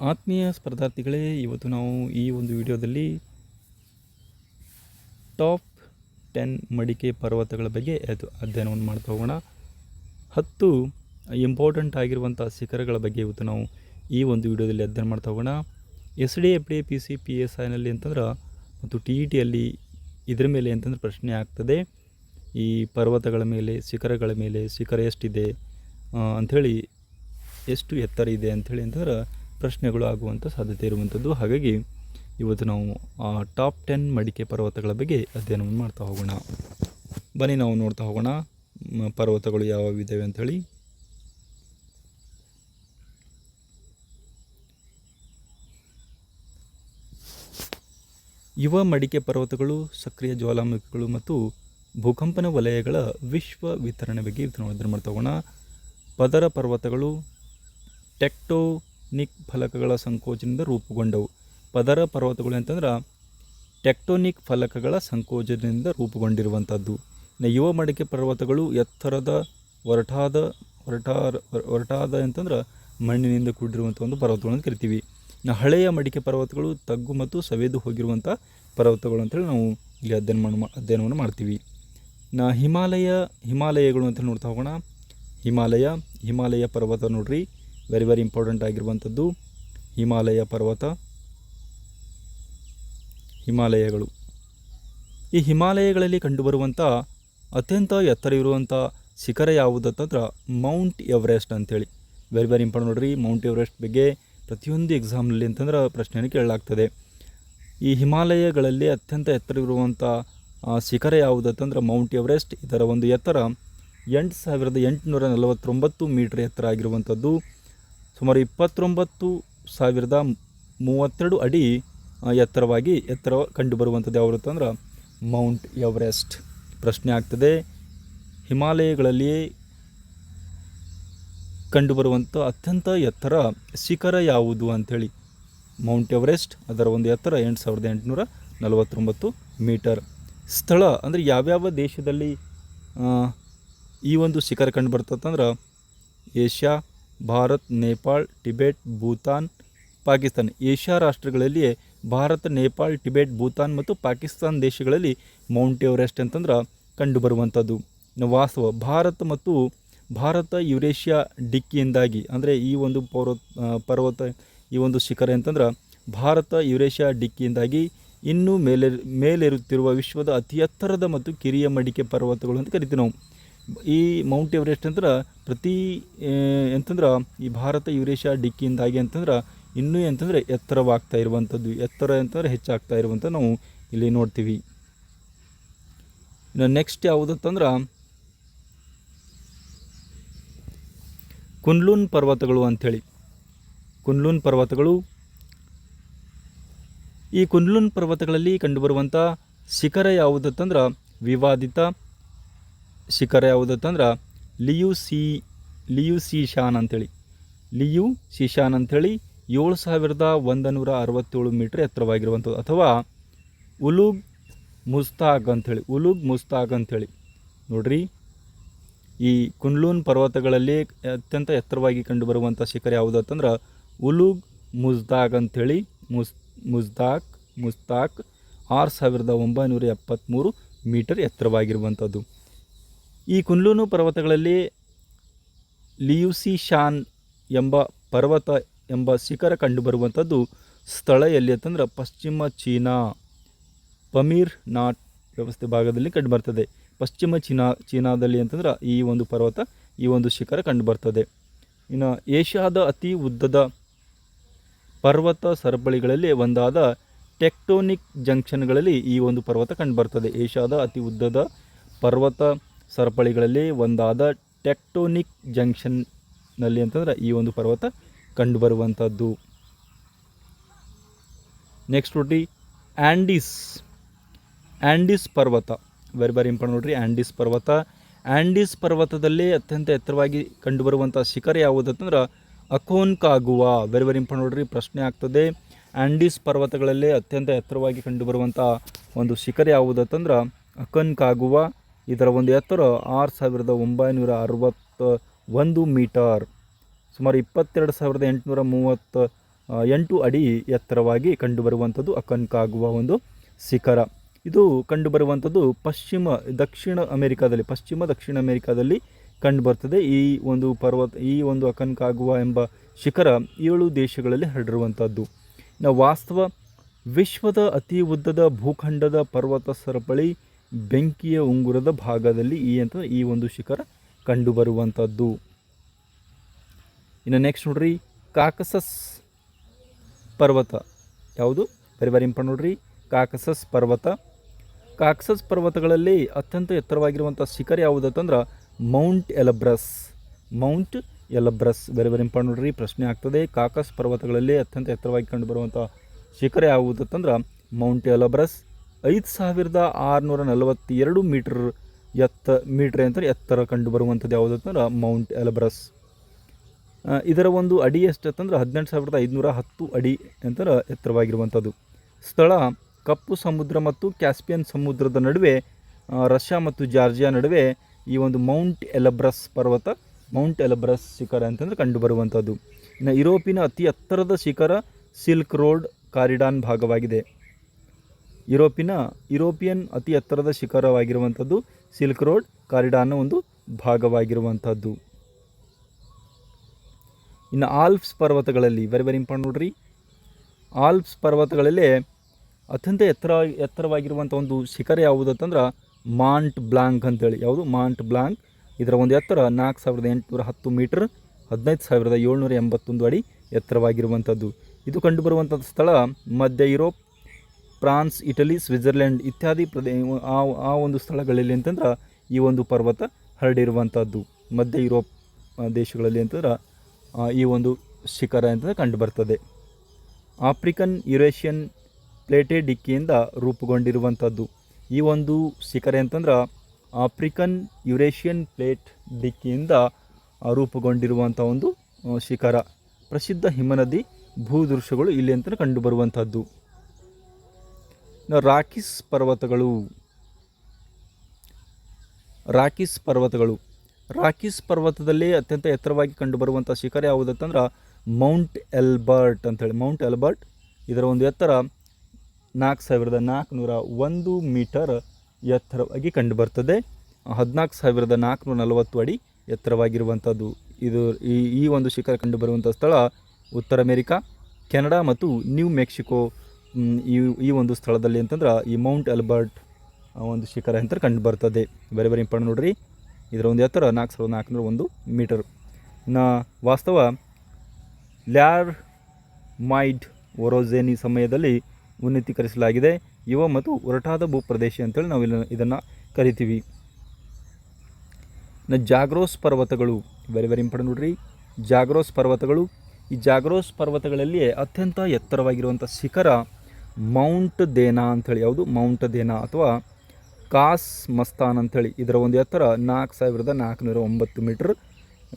ಆತ್ಮೀಯ ಸ್ಪರ್ಧಾರ್ಥಿಗಳೇ, ಇವತ್ತು ನಾವು ಈ ಒಂದು ವಿಡಿಯೋದಲ್ಲಿ ಟಾಪ್ ಟೆನ್ ಮಡಿಕೆ ಪರ್ವತಗಳ ಬಗ್ಗೆ ಅದು ಅಧ್ಯಯನವನ್ನು ಮಾಡ್ತಾ ಹೋಗೋಣ. ಹತ್ತು ಇಂಪಾರ್ಟೆಂಟ್ ಆಗಿರುವಂಥ ಶಿಖರಗಳ ಬಗ್ಗೆ ಇವತ್ತು ನಾವು ಈ ಒಂದು ವಿಡಿಯೋದಲ್ಲಿ ಅಧ್ಯಯನ ಮಾಡ್ತಾ ಹೋಗೋಣ. S D F D P C P S ಐನಲ್ಲಿ ಅಂತಂದ್ರೆ ಮತ್ತು ಟಿ ಇ ಟಿಯಲ್ಲಿ ಇದ್ರ ಮೇಲೆ ಅಂತಂದ್ರೆ ಪ್ರಶ್ನೆ ಆಗ್ತದೆ. ಈ ಪರ್ವತಗಳ ಮೇಲೆ, ಶಿಖರಗಳ ಮೇಲೆ ಶಿಖರ ಎಷ್ಟಿದೆ ಅಂಥೇಳಿ ಎಷ್ಟು ಎತ್ತರ ಇದೆ ಅಂಥೇಳಿ ಅಂತಂದ್ರೆ ಪ್ರಶ್ನೆಗಳು ಆಗುವಂಥ ಸಾಧ್ಯತೆ ಇರುವಂಥದ್ದು ಹಾಗಾಗಿ ಇವತ್ತು ನಾವು, ಆ, ಟಾಪ್ ಟೆನ್ ಮಡಿಕೆ ಪರ್ವತಗಳ ಬಗ್ಗೆ ಅಧ್ಯಯನವನ್ನು ಮಾಡ್ತಾ ಹೋಗೋಣ. ಬನ್ನಿ ನಾವು ನೋಡ್ತಾ ಹೋಗೋಣ ಪರ್ವತಗಳು ಯಾವ್ಯಾವಿದ್ದಾವೆ ಅಂಥೇಳಿ ಯುವ ಮಡಿಕೆ ಪರ್ವತಗಳು, ಸಕ್ರಿಯ ಜ್ವಾಲಾಮುಖಿಗಳು ಮತ್ತು ಭೂಕಂಪನ ವಲಯಗಳ ವಿಶ್ವ ವಿತರಣೆ ಬಗ್ಗೆ ಇವತ್ತು ನಾವು ಅಧ್ಯಯನ ಮಾಡ್ತಾ ಹೋಗೋಣ. ಪದರ ಪರ್ವತಗಳು ಟೆಕ್ಟೋನಿಕ್ ಫಲಕಗಳ ಸಂಕೋಚನದಿಂದ ರೂಪುಗೊಂಡವು. ಪದರ ಪರ್ವತಗಳು ಅಂತಂದ್ರೆ ಟೆಕ್ಟೋನಿಕ್ ಫಲಕಗಳ ಸಂಕೋಚನದಿಂದ ರೂಪುಗೊಂಡಿರುವಂಥದ್ದು. ಯುವ ಮಡಿಕೆ ಪರ್ವತಗಳು ಎತ್ತರದ ಒರಟಾದ, ಒರಟಾರ, ಒರಟಾದ ಅಂತಂದ್ರೆ ಮಣ್ಣಿನಿಂದ ಕೂಡಿರುವಂಥ ಒಂದು ಪರ್ವತಗಳನ್ನು ಕರಿತೀವಿ. ಇನ್ನು ಹಳೆಯ ಮಡಿಕೆ ಪರ್ವತಗಳು ತಗ್ಗು ಮತ್ತು ಸವೆದು ಹೋಗಿರುವಂಥ ಪರ್ವತಗಳು ಅಂತೇಳಿ ನಾವು ಇಲ್ಲಿ ಅಧ್ಯಯನ ಮಾಡ ಅಧ್ಯಯನವನ್ನು ಮಾಡ್ತೀವಿ. ನಾ ಹಿಮಾಲಯ, ಹಿಮಾಲಯಗಳು ಅಂತ ನೋಡ್ತಾ ಹೋಗೋಣ. ಹಿಮಾಲಯ ಹಿಮಾಲಯ ಪರ್ವತ ನೋಡ್ರಿ. ವೆರಿ ವೆರಿ ಇಂಪಾರ್ಟೆಂಟ್ ಆಗಿರುವಂಥದ್ದು ಹಿಮಾಲಯ ಪರ್ವತ ಹಿಮಾಲಯಗಳು. ಈ ಹಿಮಾಲಯಗಳಲ್ಲಿ ಕಂಡುಬರುವಂಥ ಅತ್ಯಂತ ಎತ್ತರ ಇರುವಂಥ ಶಿಖರ ಯಾವುದಂತಂದ್ರೆ ಮೌಂಟ್ ಎವರೆಸ್ಟ್ ಅಂಥೇಳಿ ವೆರಿ ವೆರಿ ಇಂಪಾರ್ಟೆಂಟ್ ನೋಡ್ರಿ ಮೌಂಟ್ ಎವರೆಸ್ಟ್ ಬಗ್ಗೆ ಪ್ರತಿಯೊಂದು ಎಕ್ಸಾಮ್ನಲ್ಲಿ ಅಂತಂದ್ರೆ ಪ್ರಶ್ನೆಯನ್ನು ಕೇಳಲಾಗ್ತದೆ. ಈ ಹಿಮಾಲಯಗಳಲ್ಲಿ ಅತ್ಯಂತ ಎತ್ತರ ಆ, ಶಿಖರ ಯಾವುದಂತಂದ್ರೆ ಮೌಂಟ್ ಎವರೆಸ್ಟ್. ಇದರ ಒಂದು ಎತ್ತರ ಎಂಟು ಸಾವಿರದ ಎಂಟುನೂರ ನಲವತ್ತೊಂಬತ್ತು ಮೀಟ್ರ್ ಎತ್ತರ ಆಗಿರುವಂಥದ್ದು ಸುಮಾರು ಇಪ್ಪತ್ತೊಂಬತ್ತು ಸಾವಿರದ ಮೂವತ್ತೆರಡು ಅಡಿ ಎತ್ತರವಾಗಿ ಎತ್ತರ ಕಂಡುಬರುವಂಥದ್ದು ಯಾವುದು ಅಂದ್ರೆ ಮೌಂಟ್ ಎವರೆಸ್ಟ್. ಪ್ರಶ್ನೆ ಆಗ್ತದೆ, ಹಿಮಾಲಯಗಳಲ್ಲಿಯೇ ಕಂಡುಬರುವಂಥ ಅತ್ಯಂತ ಎತ್ತರ ಶಿಖರ ಯಾವುದು ಅಂಥೇಳಿ. ಮೌಂಟ್ ಎವರೆಸ್ಟ್, ಅದರ ಒಂದು ಎತ್ತರ ಎಂಟು ಸಾವಿರದ ಎಂಟುನೂರ ನಲವತ್ತೊಂಬತ್ತು ಮೀಟರ್. ಸ್ಥಳ ಅಂದರೆ ಯಾವ್ಯಾವ ದೇಶದಲ್ಲಿ ಈ ಒಂದು ಶಿಖರ ಕಂಡು ಬರ್ತದಂದ್ರೆ ಏಷ್ಯಾ ಭಾರತ್, ನೇಪಾಳ್, ಟಿಬೆಟ್, ಭೂತಾನ್, ಪಾಕಿಸ್ತಾನ್. ಏಷ್ಯಾ ರಾಷ್ಟ್ರಗಳಲ್ಲಿ ಭಾರತ, ನೇಪಾಳ್, ಟಿಬೆಟ್, ಭೂತಾನ್ ಮತ್ತು ಪಾಕಿಸ್ತಾನ್ ದೇಶಗಳಲ್ಲಿ ಮೌಂಟ್ ಎವರೆಸ್ಟ್ ಅಂತಂದ್ರೆ ಕಂಡುಬರುವಂಥದ್ದು. ವಾಸ್ತವ ಭಾರತ ಮತ್ತು ಭಾರತ ಯುರೇಷ್ಯಾ ಡಿಕ್ಕಿಯಿಂದಾಗಿ, ಅಂದರೆ ಈ ಒಂದು ಪರ್ವತ ಪರ್ವತ, ಈ ಒಂದು ಶಿಖರ ಅಂತಂದ್ರೆ ಭಾರತ ಯುರೇಷ್ಯಾ ಡಿಕ್ಕಿಯಿಂದಾಗಿ ಇನ್ನೂ ಮೇಲೆ ಮೇಲೇರುತ್ತಿರುವ ವಿಶ್ವದ ಅತಿ ಎತ್ತರದ ಮತ್ತು ಕಿರಿಯ ಮಡಿಕೆ ಪರ್ವತಗಳು ಅಂತ ಕರಿತೀವಿ ನಾವು. ಈ ಮೌಂಟ್ ಎವರೆಸ್ಟ್ ಅಂದ್ರೆ ಪ್ರತಿ ಅಂತಂದ್ರೆ ಈ ಭಾರತ ಯುರೇಷಿಯಾ ಡಿಕ್ಕಿಯಿಂದಾಗಿ ಅಂತಂದ್ರೆ ಇನ್ನೂ ಎಂತಂದರೆ ಎತ್ತರವಾಗ್ತಾ ಇರುವಂಥದ್ದು, ಎತ್ತರ ಅಂತಂದ್ರೆ ಹೆಚ್ಚಾಗ್ತಾ ಇರುವಂಥ ನಾವು ಇಲ್ಲಿ ನೋಡ್ತೀವಿ. ಇನ್ನು ನೆಕ್ಸ್ಟ್ ಯಾವುದಂತಂದ್ರೆ, ಕುನ್ಲೂನ್ ಪರ್ವತಗಳು ಅಂಥೇಳಿ. ಕುನ್ಲೂನ್ ಪರ್ವತಗಳು, ಈ ಕುನ್ಲೂನ್ ಪರ್ವತಗಳಲ್ಲಿ ಕಂಡುಬರುವಂಥ ಶಿಖರ ಯಾವುದಂತಂದ್ರೆ, ವಿವಾದಿತ ಶಿಖರ ಯಾವುದಂತಂದ್ರೆ ಲಿಯು ಸಿ ಲಿಯು ಸಿ ಶಾನ್ ಅಂಥೇಳಿ ಲಿಯು ಶಿಶಾನ್ ಅಂಥೇಳಿ ಏಳು ಸಾವಿರದ ಒಂದು ನೂರ ಅರವತ್ತೇಳು ಮೀಟ್ರ್ ಎತ್ತರವಾಗಿರುವಂಥದ್ದು. ಅಥವಾ ಉಲುಗ್ ಮುಸ್ತಾಗ್ ಅಂಥೇಳಿ ಉಲುಗ್ ಮುಸ್ತಾಗ್ ಅಂಥೇಳಿ ನೋಡ್ರಿ, ಈ ಕುನ್ಲೂನ್ ಪರ್ವತಗಳಲ್ಲಿ ಅತ್ಯಂತ ಎತ್ತರವಾಗಿ ಕಂಡುಬರುವಂಥ ಶಿಖರ ಯಾವುದಂತಂದ್ರೆ ಉಲುಗ್ ಮುಜ್ದಾಗ್ ಅಂಥೇಳಿ ಮುಸ್ ಮುಜ್ದಾಕ್ ಮುಸ್ತಾಕ್ ಆರು ಸಾವಿರದ ಒಂಬೈನೂರ ಎಪ್ಪತ್ತ್ಮೂರು ಮೀಟರ್ ಎತ್ತರವಾಗಿರುವಂಥದ್ದು. ಈ ಕುನ್ಲೂನು ಪರ್ವತಗಳಲ್ಲಿ ಲಿಯುಸಿ ಶಾನ್ ಎಂಬ ಪರ್ವತ ಎಂಬ ಶಿಖರ ಕಂಡುಬರುವಂಥದ್ದು ಸ್ಥಳ ಎಲ್ಲಿ ಅಂತಂದ್ರೆ ಪಶ್ಚಿಮ ಚೀನಾ, ಪಮೀರ್ ನಾಟ್ ವ್ಯವಸ್ಥೆ ಭಾಗದಲ್ಲಿ ಕಂಡುಬರ್ತದೆ. ಪಶ್ಚಿಮ ಚೀನಾ, ಚೀನಾದಲ್ಲಿ ಅಂತಂದ್ರೆ ಈ ಒಂದು ಪರ್ವತ, ಈ ಒಂದು ಶಿಖರ ಕಂಡುಬರ್ತದೆ. ಇನ್ನು ಏಷ್ಯಾದ ಅತಿ ಉದ್ದದ ಪರ್ವತ ಸರಪಳಿಗಳಲ್ಲಿ ಒಂದಾದ ಟೆಕ್ಟೋನಿಕ್ ಜಂಕ್ಷನ್ಗಳಲ್ಲಿ ಈ ಒಂದು ಪರ್ವತ ಕಂಡುಬರ್ತದೆ. ಏಷ್ಯಾದ ಅತಿ ಉದ್ದದ ಪರ್ವತ ಸರಪಳಿಗಳಲ್ಲಿ ಒಂದಾದ ಟೆಕ್ಟೋನಿಕ್ ಜಂಕ್ಷನ್ನಲ್ಲಿ ಅಂತಂದ್ರೆ ಈ ಒಂದು ಪರ್ವತ ಕಂಡುಬರುವಂಥದ್ದು. ನೆಕ್ಸ್ಟ್ ನೋಡ್ರಿ ಆ್ಯಂಡಿಸ್ ಆ್ಯಂಡೀಸ್ ಪರ್ವತ. ವೆರಿ ವೆರಿ ಇಂಪಾರ್ಟೆಂಟ್ ನೋಡ್ರಿ ಆ್ಯಂಡೀಸ್ ಪರ್ವತ. ಆ್ಯಂಡೀಸ್ ಪರ್ವತದಲ್ಲಿ ಅತ್ಯಂತ ಎತ್ತರವಾಗಿ ಕಂಡುಬರುವಂಥ ಶಿಖರ ಯಾವುದಂತಂದ್ರೆ ಅಕೋನ್ಕಾಗುವಾ. ವೆರಿ ವೆರಿ ಇಂಪಾರ್ಟೆಂಟ್ ನೋಡ್ರಿ, ಪ್ರಶ್ನೆ ಆಗ್ತದೆ. ಆ್ಯಂಡೀಸ್ ಪರ್ವತಗಳಲ್ಲಿ ಅತ್ಯಂತ ಎತ್ತರವಾಗಿ ಕಂಡುಬರುವಂಥ ಒಂದು ಶಿಖರ ಯಾವುದು ಯಾವುದಂತಂದ್ರೆ ಅಕನ್ಕಾಗುವಾ. ಇದರ ಒಂದು ಎತ್ತರ ಆರು ಸಾವಿರದ ಒಂಬೈನೂರ ಅರವತ್ತ ಒಂದು ಮೀಟರ್. ಸುಮಾರು ಇಪ್ಪತ್ತೆರಡು ಸಾವಿರದ ಎಂಟುನೂರ ಮೂವತ್ತ ಎಂಟು ಅಡಿ ಎತ್ತರವಾಗಿ ಕಂಡುಬರುವಂಥದ್ದು ಅಕನ್ಕಾಗುವ ಒಂದು ಶಿಖರ. ಇದು ಕಂಡುಬರುವಂಥದ್ದು ಪಶ್ಚಿಮ, ದಕ್ಷಿಣ ಅಮೆರಿಕಾದಲ್ಲಿ, ಪಶ್ಚಿಮ, ದಕ್ಷಿಣ ಅಮೆರಿಕಾದಲ್ಲಿ ಕಂಡುಬರ್ತದೆ. ಈ ಒಂದು ಪರ್ವತ, ಈ ಒಂದು ಅಕನ್ಕಾಗುವ ಎಂಬ ಶಿಖರ ಏಳು ದೇಶಗಳಲ್ಲಿ ಹರಡಿರುವಂಥದ್ದು. ನಾವು ವಾಸ್ತವ, ವಿಶ್ವದ ಅತಿ ಉದ್ದದ ಭೂಖಂಡದ ಪರ್ವತ ಸರಪಳಿ ಬೆಂಕಿಯ ಉಂಗುರದ ಭಾಗದಲ್ಲಿ ಈ ಅಂತ ಈ ಒಂದು ಶಿಖರ ಕಂಡುಬರುವಂಥದ್ದು. ಇನ್ನು ನೆಕ್ಸ್ಟ್ ನೋಡ್ರಿ, ಕಾಕಸಸ್ ಪರ್ವತ. ಯಾವುದು? ಬರಿ ಬರಿ ಇಂಪ ನೋಡ್ರಿ, ಕಾಕಸಸ್ ಪರ್ವತ. ಕಾಕಸಸ್ ಪರ್ವತಗಳಲ್ಲಿ ಅತ್ಯಂತ ಎತ್ತರವಾಗಿರುವಂಥ ಶಿಖರ ಯಾವುದಂತಂದ್ರೆ, ಮೌಂಟ್ ಎಲಬ್ರಸ್. ಮೌಂಟ್ ಎಲಬ್ರಸ್. ಬೇರೆ ಬೇರೆ ಇಂಪಾರ್ಟ್ ನೋಡ್ರಿ, ಪ್ರಶ್ನೆ ಆಗ್ತದೆ ಕಾಕಸ್ ಪರ್ವತಗಳಲ್ಲಿ ಅತ್ಯಂತ ಎತ್ತರವಾಗಿ ಕಂಡುಬರುವಂಥ ಶಿಖರ ಯಾವುದಂತಂದ್ರೆ, ಮೌಂಟ್ ಎಲಬ್ರಸ್. ಐದು ಸಾವಿರದ ಆರುನೂರ ನಲವತ್ತೆರಡು ಮೀಟ್ರ್ ಎತ್ತ ಮೀಟ್ರ್ ಅಂತಾರೆ ಎತ್ತರ ಕಂಡುಬರುವಂಥದ್ದು ಯಾವುದಂತಂದ್ರೆ ಮೌಂಟ್ ಎಲಬ್ರಸ್. ಇದರ ಒಂದು ಅಡಿ ಎಷ್ಟಂತಂದ್ರೆ ಹದಿನೆಂಟು ಸಾವಿರದ ಐದುನೂರ ಹತ್ತು ಅಡಿ ಅಂತಾರೆ ಎತ್ತರವಾಗಿರುವಂಥದ್ದು. ಸ್ಥಳ ಕಪ್ಪು ಸಮುದ್ರ ಮತ್ತು ಕ್ಯಾಸ್ಪಿಯನ್ ಸಮುದ್ರದ ನಡುವೆ ರಷ್ಯಾ ಮತ್ತು ಜಾರ್ಜಿಯಾ ನಡುವೆ ಈ ಒಂದು ಮೌಂಟ್ ಎಲಬ್ರಸ್ ಪರ್ವತ, ಮೌಂಟ್ ಎಲಬ್ರಸ್ ಶಿಖರ ಅಂತಂದರೆ ಕಂಡುಬರುವಂಥದ್ದು. ಇನ್ನು ಯುರೋಪಿನ ಅತಿ ಎತ್ತರದ ಶಿಖರ ಸಿಲ್ಕ್ ರೋಡ್ ಕಾರಿಡಾನ್ ಭಾಗವಾಗಿದೆ. ಯುರೋಪಿನ ಯುರೋಪಿಯನ್ ಅತಿ ಎತ್ತರದ ಶಿಖರವಾಗಿರುವಂಥದ್ದು ಸಿಲ್ಕ್ ರೋಡ್, ಕಾರಿಡಾರ್ನ ಒಂದು ಭಾಗವಾಗಿರುವಂಥದ್ದು. ಇನ್ನು ಆಲ್ಪ್ಸ್ ಪರ್ವತಗಳಲ್ಲಿ ವೆರಿ ವೆರಿ ಇಂಪಾರ್ಟ್ ನೋಡ್ರಿ. ಆಲ್ಪ್ಸ್ ಪರ್ವತಗಳಲ್ಲಿ ಅತ್ಯಂತ ಎತ್ತರ, ಎತ್ತರವಾಗಿರುವಂಥ ಒಂದು ಶಿಖರ ಯಾವುದು ಅಂತಂದ್ರೆ ಮಾಂಟ್ ಬ್ಲಾಂಕ್ ಅಂತೇಳಿ. ಯಾವುದು? Mont Blanc. ಇದರ ಒಂದು ಎತ್ತರ ನಾಲ್ಕು ಸಾವಿರದ ಎಂಟುನೂರ ಹತ್ತು ಮೀಟರ್, ಹದಿನೈದು ಸಾವಿರದ ಏಳ್ನೂರ ಎಂಬತ್ತೊಂದು ಅಡಿ ಎತ್ತರವಾಗಿರುವಂಥದ್ದು. ಇದು ಕಂಡುಬರುವಂಥ ಸ್ಥಳ ಮಧ್ಯ ಯುರೋಪ್ ಫ್ರಾನ್ಸ್, ಇಟಲಿ, ಸ್ವಿಟ್ಜರ್ಲೆಂಡ್ ಇತ್ಯಾದಿ ಪ್ರದೇ, ಆ ಆ ಒಂದು ಸ್ಥಳಗಳಲ್ಲಿ ಅಂತಂದ್ರೆ ಈ ಒಂದು ಪರ್ವತ ಹರಡಿರುವಂಥದ್ದು. ಮಧ್ಯ ಯುರೋಪ್ ದೇಶಗಳಲ್ಲಿ ಅಂತಂದ್ರೆ ಈ ಒಂದು ಶಿಖರ ಅಂತಂದ್ರೆ ಕಂಡುಬರ್ತದೆ. ಆಫ್ರಿಕನ್, ಯುರೇಷಿಯನ್, ಪ್ಲೇಟೆ ಡಿಕ್ಕಿಯಿಂದ ರೂಪುಗೊಂಡಿರುವಂಥದ್ದು. ಈ ಒಂದು ಶಿಖರ ಅಂತಂದ್ರೆ ಆಫ್ರಿಕನ್, ಯುರೇಷಿಯನ್, ಪ್ಲೇಟ್ ಡಿಕ್ಕಿಯಿಂದ ರೂಪುಗೊಂಡಿರುವಂಥ ಒಂದು ಶಿಖರ. ಪ್ರಸಿದ್ಧ ಹಿಮನದಿ, ಭೂದೃಶ್ಯಗಳು ಇಲ್ಲಿ ಅಂತ ಕಂಡುಬರುವಂಥದ್ದು. ರಾಕಿಸ್ ಪರ್ವತಗಳು. ರಾಕಿಸ್ ಪರ್ವತಗಳು. ರಾಕಿಸ್ ಪರ್ವತದಲ್ಲಿ ಅತ್ಯಂತ ಎತ್ತರವಾಗಿ ಕಂಡುಬರುವಂಥ ಶಿಖರ ಯಾವುದಂತಂದ್ರೆ ಮೌಂಟ್ ಎಲ್ಬರ್ಟ್ ಅಂಥೇಳಿ. ಮೌಂಟ್ ಎಲ್ಬರ್ಟ್ ಇದರ ಒಂದು ಎತ್ತರ ನಾಲ್ಕು ಸಾವಿರದ ನಾಲ್ಕುನೂರ ಒಂದು ಮೀಟರ್ ಎತ್ತರವಾಗಿ ಕಂಡುಬರ್ತದೆ. ಹದಿನಾಲ್ಕು ಸಾವಿರದ ನಾಲ್ಕುನೂರ ನಲವತ್ತು ಅಡಿ ಎತ್ತರವಾಗಿರುವಂಥದ್ದು. ಇದು ಈ ಈ ಒಂದು ಶಿಖರ ಕಂಡುಬರುವಂಥ ಸ್ಥಳ ಉತ್ತರ ಅಮೆರಿಕಾ, ಕೆನಡಾ ಮತ್ತು ನ್ಯೂ ಮೆಕ್ಸಿಕೋ. ಈ ಈ ಒಂದು ಸ್ಥಳದಲ್ಲಿ ಅಂತಂದ್ರೆ ಈ ಮೌಂಟ್ ಅಲ್ಬರ್ಟ್ ಒಂದು ಶಿಖರ ಅಂತ ಕಂಡು ಬರ್ತದೆ. ಬೇರೆ ಬೇರೆ ಇಂಪಾರ್ಟೆಂಟ್ ನೋಡ್ರಿ. ಇದರ ಒಂದು ಎತ್ತರ ನಾಲ್ಕು ಸಾವಿರದ ನಾಲ್ಕುನೂರ ಒಂದು ಮೀಟರ್. ನ ವಾಸ್ತವ ಲ್ಯಾರ್ ಮೈಡ್ ಒರೋಜೆನಿ ಸಮಯದಲ್ಲಿ ಉನ್ನತೀಕರಿಸಲಾಗಿದೆ. ಯುವ ಮತ್ತು ಒರಟಾದ ಭೂಪ್ರದೇಶ ಅಂತೇಳಿ ನಾವು ಇದನ್ನು ಕರಿತೀವಿ. ನ ಜಾಗ್ರೋಸ್ ಪರ್ವತಗಳು ವೆರಿ ವೆರಿ ಇಂಪಾರ್ಟೆಂಟ್ ನೋಡ್ರಿ. ಜಾಗ್ರೋಸ್ ಪರ್ವತಗಳು, ಈ ಜಾಗ್ರೋಸ್ ಪರ್ವತಗಳಲ್ಲಿಯೇ ಅತ್ಯಂತ ಎತ್ತರವಾಗಿರುವಂಥ ಶಿಖರ ಮೌಂಟ್ ದೇನಾ ಅಂಥೇಳಿ, ಯಾವುದು? ಮೌಂಟ್ ದೇನಾ ಅಥವಾ ಕಾಸ್ ಮಸ್ತಾನ್ ಅಂಥೇಳಿ. ಇದರ ಒಂದು ಎತ್ತರ ನಾಲ್ಕು ಸಾವಿರದ ನಾಲ್ಕುನೂರ ಒಂಬತ್ತು ಮೀಟ್ರ್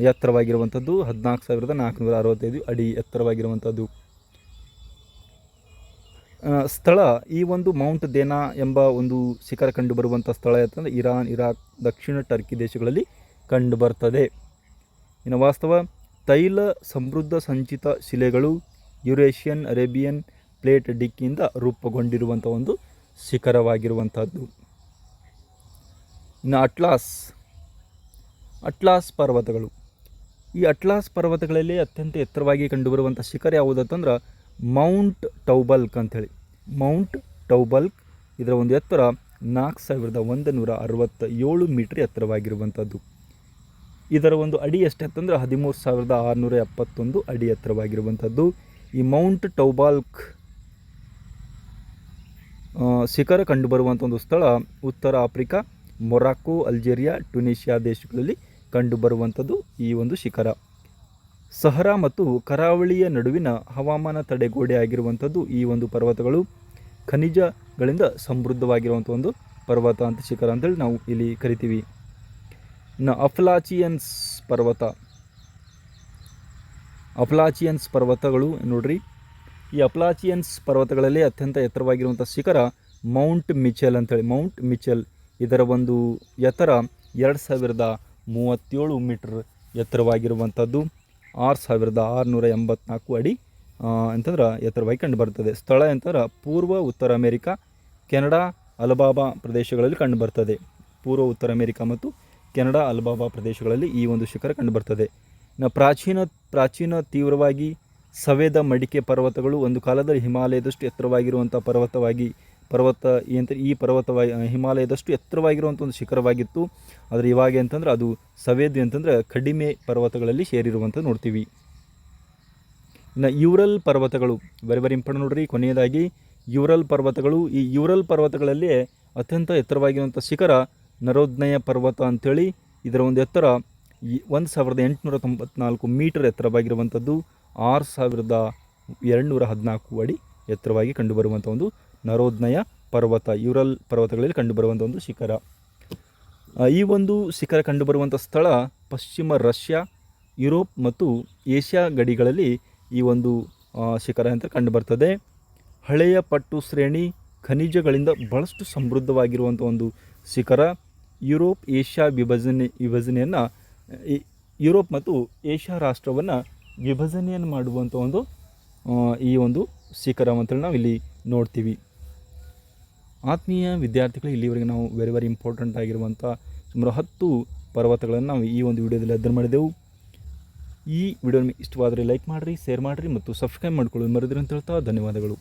ಎತ್ತರವಾಗಿರುವಂಥದ್ದು. ಹದಿನಾಲ್ಕು ಸಾವಿರದ ನಾಲ್ಕುನೂರ ಅರವತ್ತೈದು ಅಡಿ ಎತ್ತರವಾಗಿರುವಂಥದ್ದು. ಸ್ಥಳ, ಈ ಒಂದು ಮೌಂಟ್ ದೇನಾ ಎಂಬ ಒಂದು ಶಿಖರ ಕಂಡುಬರುವಂಥ ಸ್ಥಳ ಯಾಕಂದರೆ ಇರಾನ್, ಇರಾಕ್, ದಕ್ಷಿಣ ಟರ್ಕಿ ದೇಶಗಳಲ್ಲಿ ಕಂಡುಬರ್ತದೆ. ಇನ್ನು ವಾಸ್ತವ, ತೈಲ ಸಮೃದ್ಧ ಸಂಚಿತ ಶಿಲೆಗಳು, ಯುರೇಷಿಯನ್ ಅರೇಬಿಯನ್ ಪ್ಲೇಟ್ ಡಿಕ್ಕಿಯಿಂದ ರೂಪುಗೊಂಡಿರುವಂಥ ಒಂದು ಶಿಖರವಾಗಿರುವಂಥದ್ದು. ಇನ್ನು ಅಟ್ಲಾಸ್ ಅಟ್ಲಾಸ್ ಪರ್ವತಗಳು. ಈ ಅಟ್ಲಾಸ್ ಪರ್ವತಗಳಲ್ಲಿ ಅತ್ಯಂತ ಎತ್ತರವಾಗಿ ಕಂಡುಬರುವಂಥ ಶಿಖರ ಯಾವುದಂತಂದ್ರೆ ಮೌಂಟ್ ಟೌಬಲ್ಕ್ ಅಂಥೇಳಿ. ಮೌಂಟ್ ಟೌಬಲ್ಕ್ ಇದರ ಒಂದು ಎತ್ತರ ನಾಲ್ಕು ಸಾವಿರದ ಒಂದು ನೂರ ಅರವತ್ತ ಏಳು ಮೀಟ್ರ್ ಎತ್ತರವಾಗಿರುವಂಥದ್ದು. ಇದರ ಒಂದು ಅಡಿ ಎಷ್ಟೆತ್ತಂದ್ರೆ ಹದಿಮೂರು ಸಾವಿರದ ಆರುನೂರ ಎಪ್ಪತ್ತೊಂದು ಅಡಿ ಎತ್ತರವಾಗಿರುವಂಥದ್ದು. ಈ ಮೌಂಟ್ ಟೌಬಾಲ್ಕ್ ಶಿಖರ ಕಂಡುಬರುವಂಥ ಒಂದು ಸ್ಥಳ ಉತ್ತರ ಆಫ್ರಿಕಾ ಮೊರಾಕೋ ಅಲ್ಜೇರಿಯಾ ಟುನೀಷಿಯಾ ದೇಶಗಳಲ್ಲಿ ಕಂಡುಬರುವಂಥದ್ದು ಈ ಒಂದು ಶಿಖರ. ಸಹರ ಮತ್ತು ಕರಾವಳಿಯ ನಡುವಿನ ಹವಾಮಾನ ತಡೆಗೋಡೆ ಆಗಿರುವಂಥದ್ದು ಈ ಒಂದು ಪರ್ವತಗಳು. ಖನಿಜಗಳಿಂದ ಸಮೃದ್ಧವಾಗಿರುವಂಥ ಒಂದು ಪರ್ವತ ಅಂತ ಶಿಖರ ಅಂತೇಳಿ ನಾವು ಇಲ್ಲಿ ಕರಿತೀವಿ. ನ ಅಫ್ಲಾಚಿಯನ್ಸ್ ಪರ್ವತ. ಅಫ್ಲಾಚಿಯನ್ಸ್ ಪರ್ವತಗಳು ನೋಡ್ರಿ. ಈ ಅಪ್ಲಾಚಿಯನ್ಸ್ ಪರ್ವತಗಳಲ್ಲಿ ಅತ್ಯಂತ ಎತ್ತರವಾಗಿರುವಂಥ ಶಿಖರ ಮೌಂಟ್ ಮಿಚೆಲ್ ಅಂತೇಳಿ ಮೌಂಟ್ ಮಿಚೆಲ್ ಇದರ ಒಂದು ಎತ್ತರ ಎರಡು ಸಾವಿರದ ಮೂವತ್ತೇಳು ಮೀಟ್ರ್ ಎತ್ತರವಾಗಿರುವಂಥದ್ದು. ಆರು ಸಾವಿರದ ಆರುನೂರ ಎಂಬತ್ನಾಲ್ಕು ಅಡಿ ಅಂತಂದ್ರೆ ಎತ್ತರವಾಗಿ ಕಂಡುಬರ್ತದೆ ಸ್ಥಳ ಅಂತಂದ್ರೆ ಪೂರ್ವ ಉತ್ತರ ಅಮೇರಿಕಾ, ಕೆನಡಾ, ಅಲಬಾಬಾ ಪ್ರದೇಶಗಳಲ್ಲಿ ಕಂಡುಬರ್ತದೆ ಪೂರ್ವ ಉತ್ತರ ಅಮೇರಿಕಾ ಮತ್ತು ಕೆನಡಾ, ಅಲಬಾಬಾ ಪ್ರದೇಶಗಳಲ್ಲಿ ಈ ಒಂದು ಶಿಖರ ಕಂಡುಬರ್ತದೆ ಪ್ರಾಚೀನ ಪ್ರಾಚೀನ ತೀವ್ರವಾಗಿ ಸವೆದ ಮಡಿಕೆ ಪರ್ವತಗಳು ಒಂದು ಕಾಲದಲ್ಲಿ ಹಿಮಾಲಯದಷ್ಟು ಎತ್ತರವಾಗಿರುವಂಥ ಪರ್ವತವಾಗಿ, ಪರ್ವತ ಎಂತ ಈ ಪರ್ವತವಾಗಿ ಹಿಮಾಲಯದಷ್ಟು ಎತ್ತರವಾಗಿರುವಂಥ ಒಂದು ಶಿಖರವಾಗಿತ್ತು. ಆದರೆ ಇವಾಗ ಅಂತಂದ್ರೆ ಅದು ಸವೆದು ಅಂತಂದ್ರೆ ಕಡಿಮೆ ಪರ್ವತಗಳಲ್ಲಿ ಸೇರಿರುವಂಥ ನೋಡ್ತೀವಿ. ಇನ್ನು ಯೂರಲ್ ಪರ್ವತಗಳು ವೆರಿ ವೆರಿ ಇಂಪಾರ್ಟೆಂಟ್ ನೋಡ್ರಿ, ಕೊನೆಯದಾಗಿ ಯೂರಲ್ ಪರ್ವತಗಳು, ಈ ಯೂರಲ್ ಪರ್ವತಗಳಲ್ಲಿ ಅತ್ಯಂತ ಎತ್ತರವಾಗಿರುವಂಥ ಶಿಖರ ನರೋದ್ನಯ ಪರ್ವತ ಅಂಥೇಳಿ ಇದರ ಒಂದು ಎತ್ತರ ಒಂದು ಸಾವಿರದ ಎಂಟುನೂರ ತೊಂಬತ್ನಾಲ್ಕು ಮೀಟರ್ ಎತ್ತರವಾಗಿರುವಂಥದ್ದು. ಆರು ಸಾವಿರದ ಎರಡುನೂರ ಹದಿನಾಲ್ಕು ಅಡಿ ಎತ್ತರವಾಗಿ ಕಂಡುಬರುವಂಥ ಒಂದು ನರೋದ್ನಯ ಪರ್ವತ, ಯೂರಲ್ ಪರ್ವತಗಳಲ್ಲಿ ಕಂಡುಬರುವಂಥ ಒಂದು ಶಿಖರ. ಈ ಒಂದು ಶಿಖರ ಕಂಡುಬರುವಂಥ ಸ್ಥಳ ಪಶ್ಚಿಮ ರಷ್ಯಾ, ಯುರೋಪ್ ಮತ್ತು ಏಷ್ಯಾ ಗಡಿಗಳಲ್ಲಿ ಈ ಒಂದು ಶಿಖರ ಅಂತ ಕಂಡುಬರ್ತದೆ. ಹಳೆಯ ಪಟ್ಟು ಶ್ರೇಣಿ ಖನಿಜಗಳಿಂದ ಬಹಳಷ್ಟು ಸಮೃದ್ಧವಾಗಿರುವಂಥ ಒಂದು ಶಿಖರ. ಯುರೋಪ್ ಏಷ್ಯಾ ವಿಭಜನೆ, ವಿಭಜನೆಯನ್ನು ಯುರೋಪ್ ಮತ್ತು ಏಷ್ಯಾ ರಾಷ್ಟ್ರವನ್ನು ವಿಭಜನೆಯನ್ನು ಮಾಡುವಂಥ ಒಂದು ಈ ಒಂದು ಶಿಖರ ಅಂತೇಳಿ ನಾವು ಇಲ್ಲಿ ನೋಡ್ತೀವಿ. ಆತ್ಮೀಯ ವಿದ್ಯಾರ್ಥಿಗಳು, ಇಲ್ಲಿವರೆಗೆ ನಾವು ವೆರಿ ವೆರಿ ಇಂಪಾರ್ಟೆಂಟ್ ಆಗಿರುವಂಥ ಸುಮಾರು ಹತ್ತು ಪರ್ವತಗಳನ್ನು ನಾವು ಈ ಒಂದು ವಿಡಿಯೋದಲ್ಲಿ ಅಧ್ಯಯನ ಮಾಡಿದೆವು. ಈ ವಿಡಿಯೋ ನಿಮಗೆ ಇಷ್ಟವಾದರೆ ಲೈಕ್ ಮಾಡಿರಿ ಶೇರ್ ಮಾಡಿರಿ ಮತ್ತು ಸಬ್ಸ್ಕ್ರೈಬ್ ಮಾಡ್ಕೊಳ್ಳಿ ಮರೆದ್ರಿ ಅಂತ ಹೇಳ್ತಾ ಧನ್ಯವಾದಗಳು.